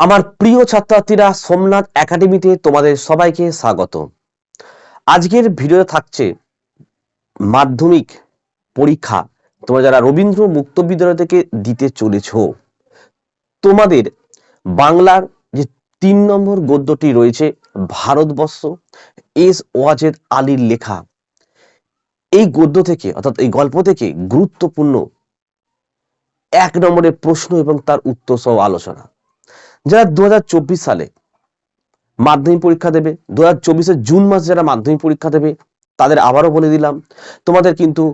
আমার প্রিয় ছাত্রছাত্রীরা, সোমনাথ একাডেমিতে তোমাদের সবাইকে স্বাগত। আজকের ভিডিও থাকছে মাধ্যমিক পরীক্ষা। তোমরা যারা রবীন্দ্র মুক্ত বিদ্যালয় থেকে দিতে চলেছ, তোমাদের বাংলার যে তিন নম্বর গদ্যটি রয়েছে, ভারতবর্ষ এস ওয়াজেদ আলীর লেখা। এই গদ্য থেকে, অর্থাৎ এই গল্প থেকে গুরুত্বপূর্ণ এক নম্বরের প্রশ্ন এবং তার উত্তর সহ আলোচনা। যারা দু হাজার চব্বিশ সালে মাধ্যমিক পরীক্ষা দেবে দু হাজার জুন মাস যারা মাধ্যমিক পরীক্ষা দেবে, তাদের আবারও বলে দিলাম, তোমাদের কিন্তু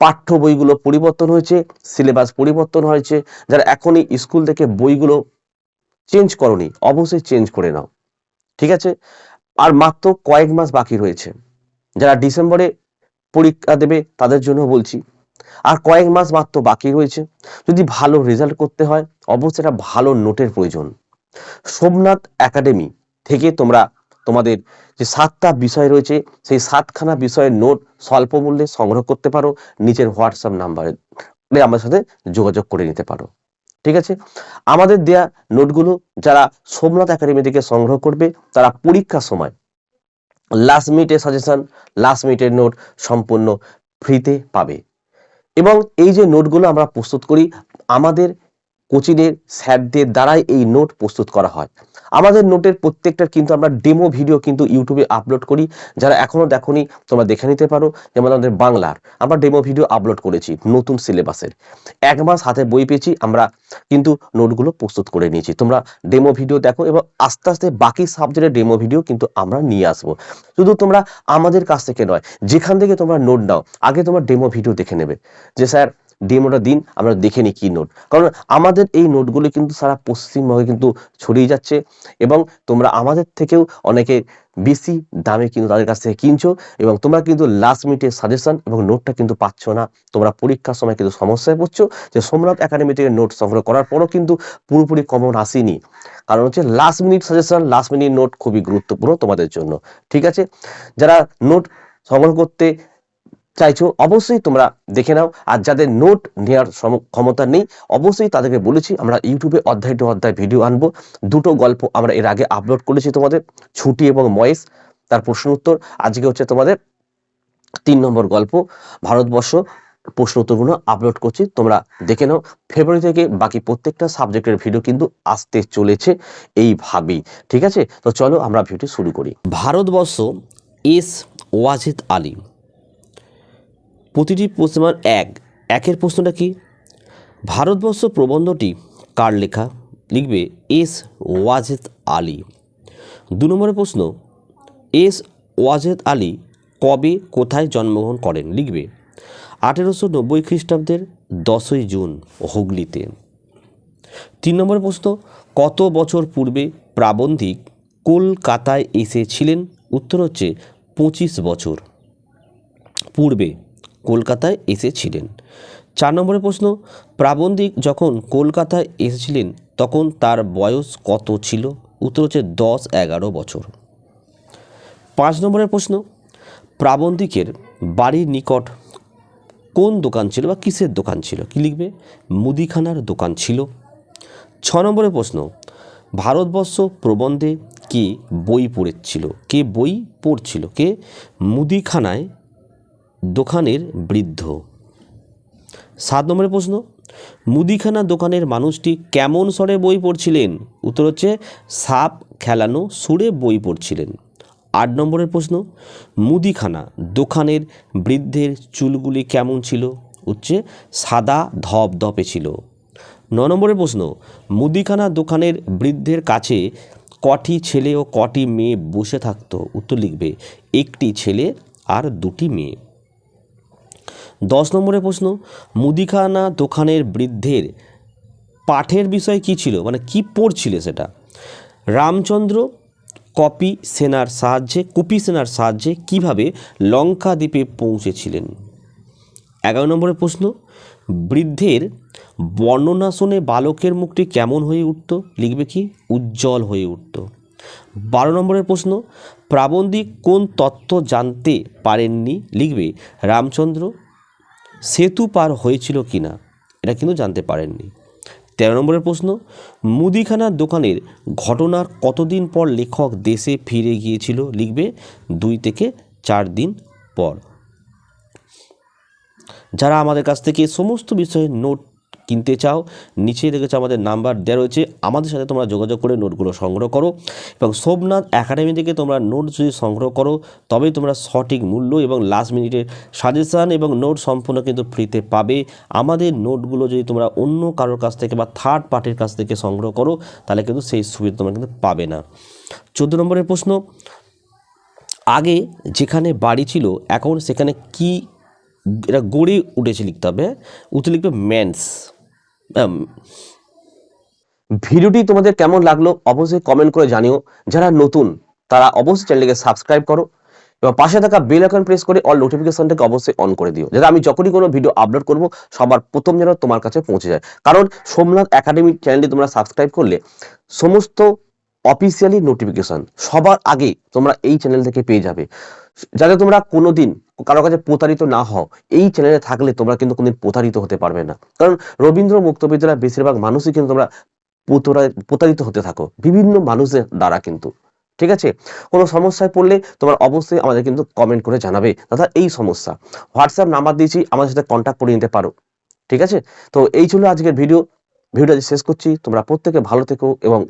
পাঠ্য বইগুলো পরিবর্তন হয়েছে, সিলেবাস পরিবর্তন হয়েছে, যারা এখনই স্কুল থেকে বইগুলো চেঞ্জ করনি, অবশ্যই চেঞ্জ করে নাও, ঠিক আছে? আর মাত্র কয়েক মাস বাকি রয়েছে, যারা ডিসেম্বরে পরীক্ষা দেবে, তাদের জন্য বলছি আর কয়েক মাস মাত্র বাকি রয়েছে। যদি ভালো রেজাল্ট করতে হয়, অবশ্যই একটা ভালো নোটের প্রয়োজন। সোমনাথ একাডেমি থেকে তোমরা তোমাদের যে সাতটা বিষয় রয়েছে, সেই সাতখানা বিষয়ের নোট স্বল্প মূল্যে সংগ্রহ করতে পারো। নিজের হোয়াটসঅ্যাপ নাম্বারে আমার সাথে যোগাযোগ করে নিতে পারো। ঠিক আছে? আমাদের দেয়া নোটগুলো যারা সোমনাথ একাডেমি থেকে সংগ্রহ করবে, তারা পরীক্ষার সময় লাস্ট মিনিটের সাজেশন লাস্ট মিনিটের নোট সম্পূর্ণ ফ্রিতে পাবে। এবং এই যে নোটগুলো আমরা প্রস্তুত করি আমাদের কোচিংয়ের স্যারদের দ্বারাই এই নোট প্রস্তুত করা হয়। আমাদের নোটের প্রত্যেকটার কিন্তু আমরা ডেমো ভিডিও কিন্তু ইউটিউবে আপলোড করি। যারা এখনও দেখোনি, তোমরা দেখে নিতে পারো। যেমন আমাদের বাংলার, আমরা ডেমো ভিডিও আপলোড করেছি নতুন সিলেবাসের। এক মাস হাতে বই পেয়েছি, আমরা কিন্তু নোটগুলো প্রস্তুত করে নিয়েছি। তোমরা ডেমো ভিডিও দেখো এবং আস্তে আস্তে বাকি সাবজেক্টের ডেমো ভিডিও কিন্তু আমরা নিয়ে আসব। শুধু তোমরা আমাদের কাছ থেকে নয়, যেখান থেকে তোমরা নোট নাও, আগে তোমরা ডেমো ভিডিও দেখে নেবে। যে স্যার ডেমোটা দিন, আমরা দেখে নিই কী নোট কারণ আমাদের এই নোটগুলো কিন্তু সারা পশ্চিমবঙ্গে কিন্তু ছড়িয়ে যাচ্ছে এবং তোমরা আমাদের থেকেও অনেকে বেশি দামে কিন্তু তাদের কাছ থেকে কিনছো এবং তোমরা কিন্তু লাস্ট মিনিটের সাজেশন এবং নোটটা কিন্তু পাচ্ছ না। তোমরা পরীক্ষার সময় কিন্তু সমস্যায় পড়ছো যে সোমনাথ একাডেমি থেকে নোট সংগ্রহ করার পরও কিন্তু পুরোপুরি কমন আসেনি। কারণ হচ্ছে last minute suggestion last minute note খুবই গুরুত্বপূর্ণ তোমাদের জন্য। ঠিক আছে? যারা নোট সংগ্রহ করতে চাইছো, অবশ্যই তোমরা দেখে নাও। আর যাদের নোট নেওয়ার ক্ষমতা নেই, অবশ্যই তাদেরকে বলেছি, আমরা ইউটিউবে অধ্যায় টু অধ্যায় ভিডিও আনব। দুটো গল্প আমরা এর আগে আপলোড করেছি তোমাদের, ছুটি এবং ময়েস, তার প্রশ্ন উত্তর। আজকে হচ্ছে তোমাদের তিন নম্বর গল্প, ভারতবর্ষ প্রশ্ন উত্তরগুলো আপলোড করছি, তোমরা দেখে নাও। ফেব্রুয়ারি থেকে বাকি প্রত্যেকটা সাবজেক্টের ভিডিও কিন্তু আসতে চলেছে এইভাবেই, ঠিক আছে? তো চলো আমরা ভিডিও শুরু করি। ভারতবর্ষ এস ওয়াজিদ আলী প্রতিটি প্রশ্নের এক। একের প্রশ্নটা কি? ভারতবর্ষ প্রবন্ধটি কার লেখা? লিখবে এস ওয়াজেদ আলী। দু নম্বরের প্রশ্ন, এস ওয়াজেদ আলী কবে কোথায় জন্মগ্রহণ করেন? লিখবে আঠেরোশো নব্বই খ্রিস্টাব্দের দশই জুন হুগলিতে। তিন নম্বরের প্রশ্ন, কত বছর পূর্বে প্রাবন্ধিক কলকাতায় এসেছিলেন? উত্তর হচ্ছে পঁচিশ বছর পূর্বে। কলকাতায় এসেছিলেন। চার নম্বরের প্রশ্ন, প্রাবন্ধিক যখন কলকাতায় এসেছিলেন, তখন তার বয়স কত ছিল? উত্তর হচ্ছে দশ এগারো বছর। পাঁচ নম্বরের প্রশ্ন, প্রাবন্ধিকের বাড়ির নিকট কোন দোকান ছিল বা কিসের দোকান ছিল? কি লিখবে? মুদিখানার দোকান ছিল। ছ নম্বরের প্রশ্ন, ভারতবর্ষ প্রবন্ধে কে বই পড়েছিল? কে বই পড়ছিল? কে মুদিখানায় দোকানের বৃদ্ধ। সাত নম্বরের প্রশ্ন, মুদিখানা দোকানের মানুষটি কেমন স্বরে বই পড়ছিলেন? উত্তর হচ্ছে, সাপ খেলানো সুরে বই পড়ছিলেন। আট নম্বরের প্রশ্ন, মুদিখানা দোকানের বৃদ্ধের চুলগুলি কেমন ছিল? হচ্ছে সাদা ধপধপে ছিল। ন নম্বরের প্রশ্ন, মুদিখানা দোকানের বৃদ্ধের কাছে কটি ছেলে ও কটি মেয়ে বসে থাকতো? উত্তর লিখবে, একটি ছেলে আর দুটি মেয়ে। দশ নম্বরের প্রশ্ন, মুদিখানা দোকানের বৃদ্ধের পাঠের বিষয় কি ছিল? মানে কি পড়ছিলে সেটা? রামচন্দ্র কপি সেনার সাহায্যে, কুপি সেনার সাহায্যে কীভাবে লঙ্কা দ্বীপে পৌঁছেছিলেন? এগারো নম্বরের প্রশ্ন, বৃদ্ধের বর্ণনা শুনে বালকের মুখটি কেমন হয়ে উঠত? লিখবে কি? উজ্জ্বল হয়ে উঠত। বারো নম্বরের প্রশ্ন, প্রাবন্ধিক কোন তত্ত্ব জানতে পারেননি? লিখবে, রামচন্দ্র সেতু পার হয়েছিল কি না এটা কিন্তু জানতে পারেননি। তেরো নম্বরের প্রশ্ন মুদিখানার দোকানের ঘটনার কতদিন পর লেখক দেশে ফিরে গিয়েছিল লিখবে দুই থেকে চার দিন পর? যারা আমাদের কাছ থেকে সমস্ত বিষয়ে নোট কিনতে চাও নিচে দেখেছ আমাদের নাম্বার দেওয়া রয়েছে। আমাদের সাথে তোমরা যোগাযোগ করে নোটগুলো সংগ্রহ করো এবং সোমনাথ একাডেমি থেকে তোমরা নোট যদি সংগ্রহ করো, তবেই তোমরা সঠিক মূল্য এবং লাস্ট মিনিটের সাজেশান এবং নোট সম্পূর্ণ কিন্তু ফ্রিতে পাবে। আমাদের নোটগুলো যদি তোমরা অন্য কারোর কাছ থেকে বা থার্ড পার্টির কাছ থেকে সংগ্রহ করো, তাহলে কিন্তু সেই সুবিধা তোমরা কিন্তু পাবে না। চোদ্দ নম্বরের প্রশ্ন, আগে যেখানে বাড়ি ছিল, এখন সেখানে কি, এটা গড়ে উঠেছে লিখতে হবে উঠে লিখবে ম্যানস ভিডিওটি তোমাদের কেমন লাগল অবশ্যই কমেন্ট করে জানিও। যারা নতুন, তারা অবশ্যই চ্যানেলটিকে সাবস্ক্রাইব করো এবং পাশে থাকা বেল আইকন প্রেস করে অল নোটিফিকেশনটাকে অবশ্যই অন করে দিও। যাতে আমি যখনই কোনো ভিডিও আপলোড করব, সবার প্রথম যেন তোমার কাছে পৌঁছে যায়। কারণ সোমনাথ একাডেমি চ্যানেলটি তোমরা সাবস্ক্রাইব করলে সমস্ত অফিসিয়ালি নোটিফিকেশন সবার আগে তোমরা এই চ্যানেল থেকে পেয়ে যাবে। যাতে তোমরা কোনোদিন কারও কাছে প্রতারিত না হও, এই চ্যানেলে থাকলে তোমরা কিন্তু কোনোদিন প্রতারিত হতে পারবে না। কারণ রবীন্দ্র মুক্ত বিদ্যালয়ের বেশিরভাগ মানুষই কিন্তু তোমরা প্রতারা- প্রতারিত হতে থাকো, বিভিন্ন মানুষের দ্বারা কিন্তু। ঠিক আছে? কোনো সমস্যায় পড়লে তোমার অবশ্যই আমাদের কিন্তু কমেন্ট করে জানাবে। দাদা, এই সমস্যা। হোয়াটসঅ্যাপ নাম্বার দিয়েছি, আমাদের সাথে কন্ট্যাক্ট করে নিতে পারো। ঠিক আছে? তো এই ছিল আজকের ভিডিও ভিডিওটা শেষ করছি। তোমরা প্রত্যেকে ভালো থেকো এবং